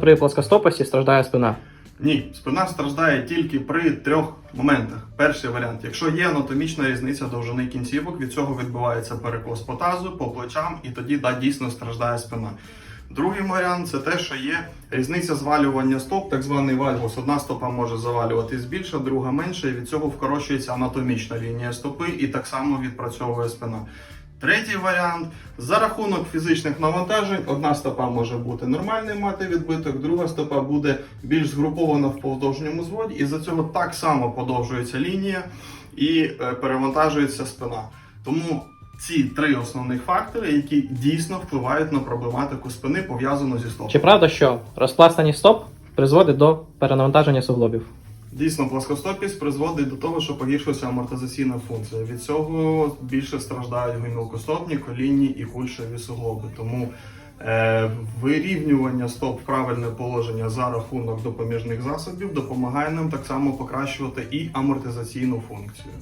При плоскостопості страждає спина. Ні, спина страждає тільки при трьох моментах. Перший варіант, якщо є анатомічна різниця довжини кінцівок, від цього відбувається перекос по тазу, по плечам, і тоді да, дійсно страждає спина. Другий варіант це те, що є різниця звалювання стоп, так званий вальгус. Одна стопа може завалюватись більше, друга менше, і від цього вкорочується анатомічна лінія стопи, і так само відпрацьовує спина. Третій варіант за рахунок фізичних навантажень одна стопа може бути нормальний мати відбиток, друга стопа буде більш згрупована в повдовжньому зводі, і за цього так само подовжується лінія і е, перевантажується спина. Тому ці три основних фактори, які дійсно впливають на проблематику спини, пов'язану зі стопом. Чи правда, що розпластані стоп призводить до перенавантаження суглобів? Дійсно, плоскостопість призводить до того, що погіршується амортизаційна функція. Від цього більше страждають гомілкостопні, колінні і кульшові суглоби. Тому е, вирівнювання стоп правильне положення за рахунок допоміжних засобів допомагає нам так само покращувати і амортизаційну функцію.